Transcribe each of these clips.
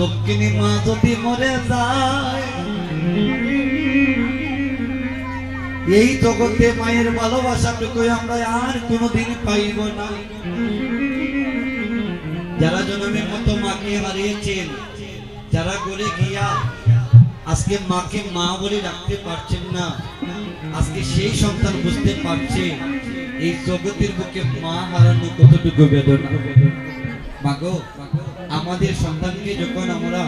দক্ষিণী মা যদি মরে যায়, এই জগতে মায়ের ভালোবাসাটুকু আমরা আর পাইব না। যারা জনমের মতো মাকে হারিয়েছেন, যারা গড়ে গিয়া আজকে মাকে মা বলে রাখতে পারছেন না, আজকে সেই সন্তান বুঝতে পারছে, এই জগতের বুকে মা হারানো কতটুকু বেদনা। মাগো আমাদের সন্তানকে যখন আমরা,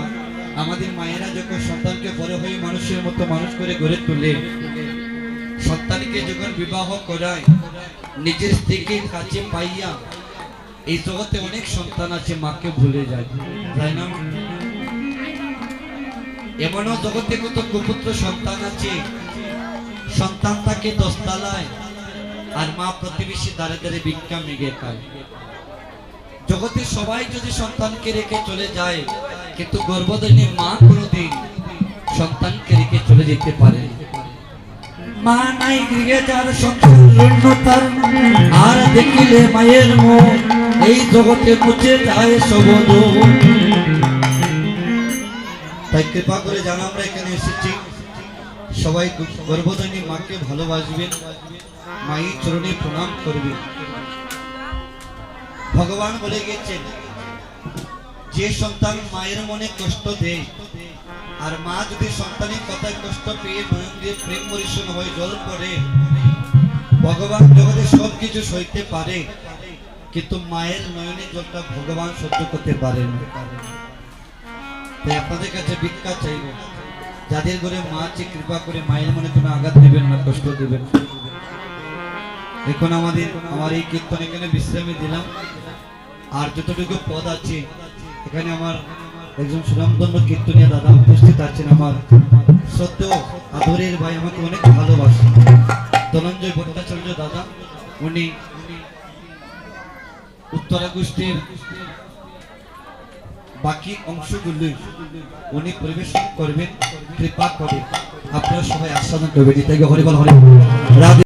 আমাদের মায়েরা যখন সন্তানকে বড় হয়ে মানুষের মতো মানুষ করে গড়ে তোলে, সন্তানকে যখন বিবাহ করায়, নিজের স্ত্রীকে কাছে পাইয়া এই জগতে অনেক সন্তান আছে, মাকে ভুলে যায়। তাই না? এমনও জগতে কত কুপুত্র সন্তান আছে। সন্তান তাকে দশতলায়, আর মা প্রতিবেশী দাঁড়ে দাঁড়ে ভিক্ষা মেঘে খায়। জগতে সবাই যদি সন্তানকে রেখে চলে যায় কিন্তু গর্ভধারী মা কোনোদিন সন্তানকে রেখে চলে যেতে পারে মা নাই গৃহে যার শূন্যতার আর দেখিলে মায়ের মুখ এই জগতে মুছে যায় সবদ তাই কৃপা করে জানা আমরা এখানে এসেছি। সবাই গর্ভধারী মাকে ভালোবাসবেন মায়ের চরণে প্রণাম করবেন। ভগবান বলে গেছেন, যে সন্তান মায়ের মনে কষ্ট দেয়, আর মা যদি সন্তানের কথায় কষ্ট পেয়ে নয়ন দিয়ে প্রেম পরিশন হয়ে জল পড়ে, ভগবান জগতে সব কিছু সইতে পারে, কিন্তু মায়ের নয়নে জলটা ভগবান সহ্য করতে পারে তাই আপনাদের কাছে ভিক্ষা চাইব। যাদের ঘরে মা আছে, কৃপা করে মায়ের মনে কোনো আঘাত দেবেন না, কষ্ট দেবেন। এখন আমাদের, আমার এই কীর্তন এখানে বিশ্রামে দিলাম। আর যতটুকু পদ আছে, এখানে আমার একজন সুনামধন্য কীর্তনিয়া দাদা উপস্থিত আছেন আমার। সত্য আদরের ভাই আমাকে অনেক ভালোবাসে। ধনঞ্জয় ভট্টাচার্য দাদা, উনি উত্তরা গোষ্ঠীর বাকি অংশগুলি উনি পরিবেশন করবেন, কৃপা করে আপনারা সবাই আস্বাদন করবেন। তাই হরিবল হরি রাধে